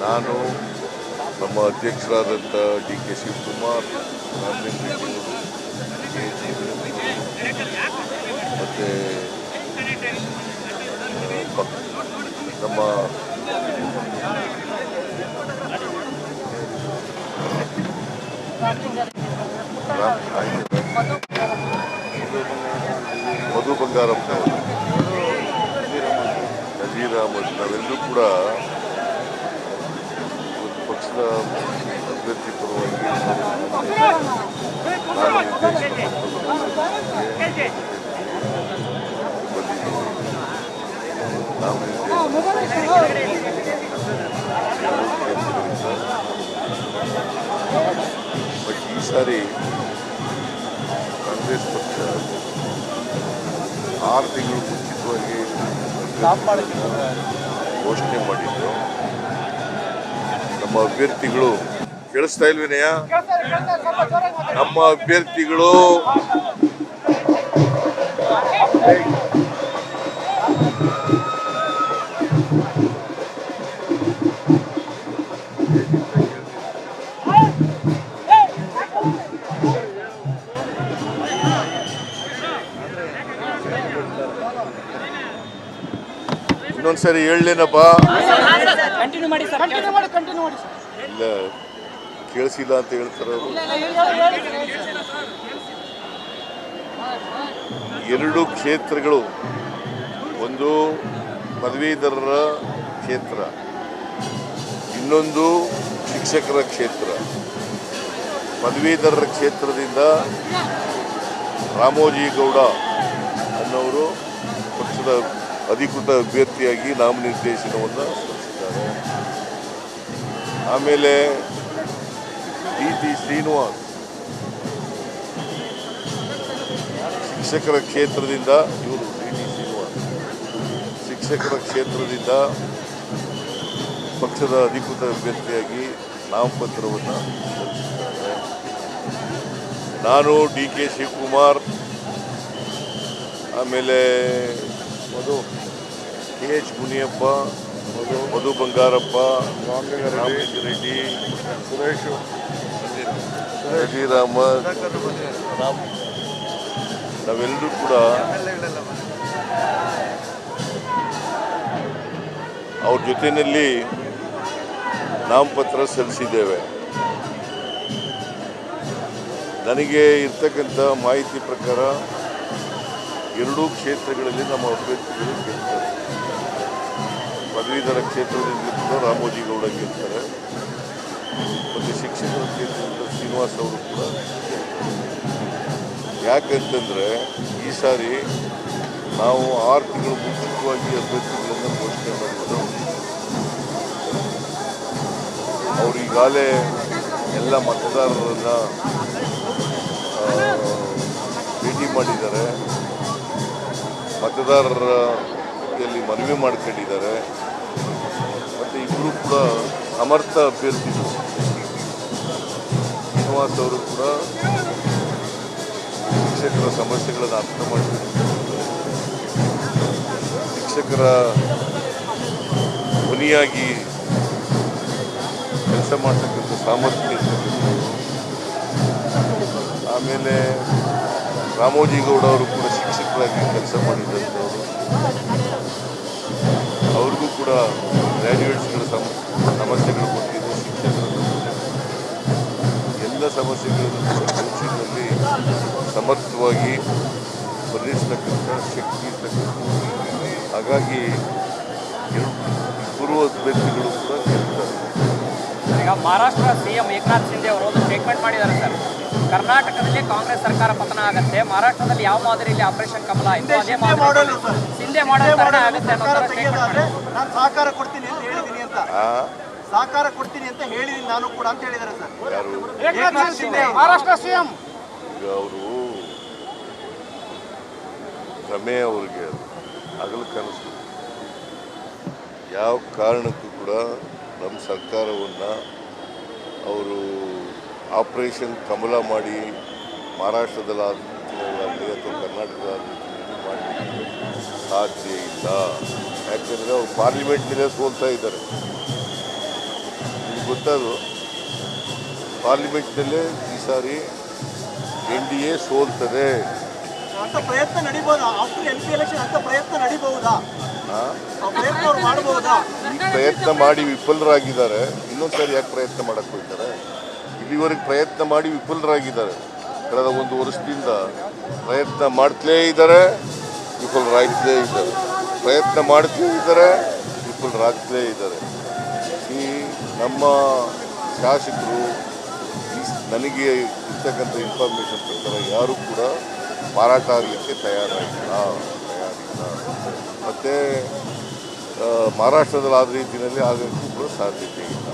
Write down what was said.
ನಾನು ನಮ್ಮ ಅಧ್ಯಕ್ಷರಾದಂಥ ಡಿ ಕೆ ಶಿವಕುಮಾರ್ ಮತ್ತು ನಮ್ಮ. ಮಧು ಬಂಗಾರಪ್ಪ ನಜೀರ್ ಅಹಮದ್ ನಾವೆಲ್ಲರೂ ಕೂಡ ಒಂದು ಪಕ್ಷದ ಅಭ್ಯರ್ಥಿ ಪರವಾಗಿ ನಾನು ನಿರ್ದೇಶನ ಬಂದಿದ್ದೀನಿ ನಾವು ಬಟ್ ಈ ಸಾರಿ ಕಾಂಗ್ರೆಸ್ ಪಕ್ಷ ಆರು ತಿಂಗಳು ಮುಂಚಿತವಾಗಿ ಘೋಷಣೆ ಮಾಡಿದ್ದು ನಮ್ಮ ಅಭ್ಯರ್ಥಿಗಳು ಕೇಳಿಸ್ತಾ ಇಲ್ವಿನಯ ನಮ್ಮ ಅಭ್ಯರ್ಥಿಗಳು ಇನ್ನೊಂದ್ಸರಿ ಹೇಳಲೇನಪ್ಪ? ಕಂಟಿನ್ಯೂ ಮಾಡಿ ಸರ್ ಕಂಟಿನ್ಯೂ ಮಾಡಿ ಕಂಟಿನ್ಯೂ ಮಾಡಿ ಇಲ್ಲ ಕೇಳಿಸಿಲ್ಲ ಅಂತ ಹೇಳ್ತಾರೆ ಅವರು. ಎರಡು ಕ್ಷೇತ್ರಗಳು. ಒಂದು ಪದವೀಧರರ ಕ್ಷೇತ್ರ. ಇನ್ನೊಂದು ಶಿಕ್ಷಕರ ಕ್ಷೇತ್ರ. ಪದವೀಧರರ ಕ್ಷೇತ್ರದಿಂದ ರಾಮೋಜಿ ಗೌಡ ಅನ್ನೋರು ಪಕ್ಷದ ಅಧಿಕೃತ ಅಭ್ಯರ್ಥಿಯಾಗಿ ನಾಮನಿರ್ದೇಶನವನ್ನು ಸಲ್ಲಿಸಿದ್ದಾರೆ ಆಮೇಲೆ ಡಿ ಟಿ ಶ್ರೀನಿವಾಸ್, ಶಿಕ್ಷಕರ ಕ್ಷೇತ್ರದಿಂದ ಇವರು ಡಿ ಟಿ ಶ್ರೀನಿವಾಸ್. ಶಿಕ್ಷಕರ ಕ್ಷೇತ್ರದಿಂದ ಪಕ್ಷದ ಅಧಿಕೃತ ಅಭ್ಯರ್ಥಿಯಾಗಿ ನಾಮಪತ್ರವನ್ನು ಸಲ್ಲಿಸಿದ್ದಾರೆ. ನಾನು ಡಿ ಕೆ ಶಿವಕುಮಾರ್, ಆಮೇಲೆ ಮಧು. K H Muniyappa Madhu Madhu Bangarappa Reddy Suresh Nazeer Ahmed Ram. ನಾವೆಲ್ಲರೂ ಕೂಡ ಅವ್ರ ಜೊತೆಯಲ್ಲಿ ನಾಮಪತ್ರ ಸಲ್ಲಿಸಿದ್ದೇವೆ. ನನಗೆ ಇರ್ತಕ್ಕಂಥ ಮಾಹಿತಿ ಪ್ರಕಾರ ಎರಡೂ ಕ್ಷೇತ್ರಗಳಲ್ಲಿ ನಮ್ಮ ಅಭ್ಯರ್ಥಿಗಳು ಗೆಲ್ತಾರೆ. ಪದವೀಧರ ಕ್ಷೇತ್ರದಿಂದ ರಾಮೋಜಿ ಗೌಡ ಗೆಲ್ತಾರೆ ಮತ್ತು ಶಿಕ್ಷಕರ ಕ್ಷೇತ್ರದಿಂದ ಶ್ರೀನಿವಾಸ್ ಅವರು ಕೂಡ ಯಾಕಂತಂದರೆ ಈ ಸಾರಿ ನಾವು ಆರು ತಿಂಗಳು ಮುಂಚಿತವಾಗಿ ಅಭ್ಯರ್ಥಿಗಳನ್ನು ಘೋಷಣೆ ಮಾಡಿದ್ದರು ಅವರು ಈಗಾಗಲೇ ಎಲ್ಲ ಮತದಾರರನ್ನು ಭೇಟಿ ಮಾಡಿದ್ದಾರೆ. ಮತದಾರರ ಜೊತೆಯಲ್ಲಿ ಮನವಿ ಮಾಡ್ಕೊಂಡಿದ್ದಾರೆ. ಮತ್ತು ಇಬ್ಬರು ಕೂಡ ಸಮರ್ಥ ಅಭ್ಯರ್ಥಿಗಳು. ಶ್ರೀನಿವಾಸ್ ಅವರು ಕೂಡ ಶಿಕ್ಷಕರ ಸಮಸ್ಯೆಗಳನ್ನು ಅರ್ಥ ಮಾಡಿಕೊಂಡಿದ್ದಾರೆ ಶಿಕ್ಷಕರ ಧ್ವನಿಯಾಗಿ ಕೆಲಸ ಮಾಡ್ತಕ್ಕಂಥ ಸಾಮರ್ಥ್ಯ ಆಮೇಲೆ ರಾಮೋಜಿ ಗೌಡ ಅವರು ಕೂಡ ಶಿಕ್ಷಕರಾಗಿ ಕೆಲಸ ಮಾಡಿದಂಥವರು. ಅವ್ರಿಗೂ ಕೂಡ ಗ್ರ್ಯಾಜುಯೇಟ್ಸ್ಗಳ ಸಮ, ಸಮಸ್ಯೆಗಳು ಗೊತ್ತಿದೆ ಶಿಕ್ಷಕರ ಎಲ್ಲ ಸಮಸ್ಯೆಗಳನ್ನು ಕೌನ್ಸಿಲ್ನಲ್ಲಿ ಸಮರ್ಥವಾಗಿ ಪರಿಹರಿಸ್ತಕ್ಕಂಥ ಶಕ್ತಿ ಇರ್ತಕ್ಕಂಥ ಹಾಗಾಗಿ ಇಬ್ಬರು ಅಭ್ಯರ್ಥಿಗಳು ಕೂಡ ಗೆಲ್ತಾರೆ ಈಗ ಮಹಾರಾಷ್ಟ್ರ ಸಿಎಂ ಏಕನಾಥ್ ಶಿಂದೆ ಅವರು ಒಂದು ಸ್ಟೇಟ್ಮೆಂಟ್ ಮಾಡಿದ್ದಾರೆ ಸರ್. ಕರ್ನಾಟಕದಲ್ಲಿ ಕಾಂಗ್ರೆಸ್ ಸರ್ಕಾರ ಪತನ ಆಗುತ್ತೆ. ಮಹಾರಾಷ್ಟ್ರದಲ್ಲಿ ಯಾವ ಮಾದರಿಯಲ್ಲಿ ಆಪರೇಷನ್ ಕಮಲ ಆಯಿತು? ಅದೇ ಮಾದರಿ ತೆಗೆಯೋದಾದ್ರೆ ನಾನು ಸಹಕಾರ ಕೊಡ್ತೀನಿ ಅಂತ ಹೇಳಿದ್ದೀನಿ ಅಂತ. ಆ? ಸಹಕಾರ ಕೊಡ್ತೀನಿ ಅಂತ ಹೇಳಿದೀನಿ ನಾನು ಕೂಡ ಅಂತ ಹೇಳಿದ್ದಾರೆ ಸರ್. ಮಹಾರಾಷ್ಟ್ರ ಸಿಎಂ. ಈಗ ಅವರು ರಮೆ ಅವ್ರಿಗೆ ಹಗಲು ಕನಸು ಯಾವ ಕಾರಣಕ್ಕೂ ಕೂಡ ನಮ್ಮ ಸರ್ಕಾರವನ್ನು ಅವರು ಆಪರೇಷನ್ ಕಮಲ ಮಾಡಿ ಮಹಾರಾಷ್ಟ್ರದಲ್ಲಾಗಲಿ ಅಥವಾ ಕರ್ನಾಟಕದಲ್ಲಿ ಮಾಡಲಿಕ್ಕೆ ಸಾಧ್ಯ ಇಲ್ಲ. ಯಾಕೆಂದರೆ ಅವ್ರು ಪಾರ್ಲಿಮೆಂಟ್ನಲ್ಲೇ ಸೋಲ್ತಾ ಇದ್ದಾರೆ. ನಿಮ್ಗೆ ಗೊತ್ತಾದ್ರು ಪಾರ್ಲಿಮೆಂಟ್ನಲ್ಲೇ ಈ ಸಾರಿ ಎನ್ ಡಿ ಎ ಸೋಲ್ತದೆ. ಅಂತ ಪ್ರಯತ್ನ ನಡಿಬಹುದಾ ಆಫ್ಟರ್ ಎಂ ಪಿ ಎಲೆಕ್ಷನ್ ಅಂತ ಪ್ರಯತ್ನ ನಡಿಬಹುದಾ? ಪ್ರಯತ್ನ ಮಾಡಬಹುದಾ ಈ ಪ್ರಯತ್ನ ಮಾಡಿ ವಿಫಲರಾಗಿದ್ದಾರೆ. ಇನ್ನೊಂದು ಸಾರಿ ಯಾಕೆ ಪ್ರಯತ್ನ ಮಾಡಕ್ಕೆ ಹೋಗ್ತಾರೆ? ಇಲ್ಲಿವರೆಗೆ ಪ್ರಯತ್ನ ಮಾಡಿ ವಿಫಲರಾಗಿದ್ದಾರೆ. ಕಳೆದ ಒಂದು ವರ್ಷದಿಂದ ಪ್ರಯತ್ನ ಮಾಡ್ತಲೇ ಇದ್ದಾರೆ, ವಿಫಲರಾಗ್ತಲೇ ಇದ್ದಾರೆ. ಪ್ರಯತ್ನ ಮಾಡ್ತಲೇ ಇದ್ದಾರೆ, ವಿಫಲರಾಗ್ತಲೇ ಇದ್ದಾರೆ. ಈ ನಮ್ಮ ಶಾಸಕರು ನನಗೆ ಇರ್ತಕ್ಕಂಥ ಇನ್ಫಾರ್ಮೇಷನ್ ಪ್ರಕಾರ ಯಾರು ಕೂಡ ಮಾರಾಟ ಆಗಲಿಕ್ಕೆ ತಯಾರಾಗಿಲ್ಲ, ತಯಾರಿಲ್ಲ. ಮತ್ತು ಮಹಾರಾಷ್ಟ್ರದಲ್ಲಿ ಆದ ರೀತಿಯಲ್ಲಿ ಆಗಲಿಕ್ಕೂ ಕೂಡ ಸಾಧ್ಯತೆ ಇಲ್ಲ.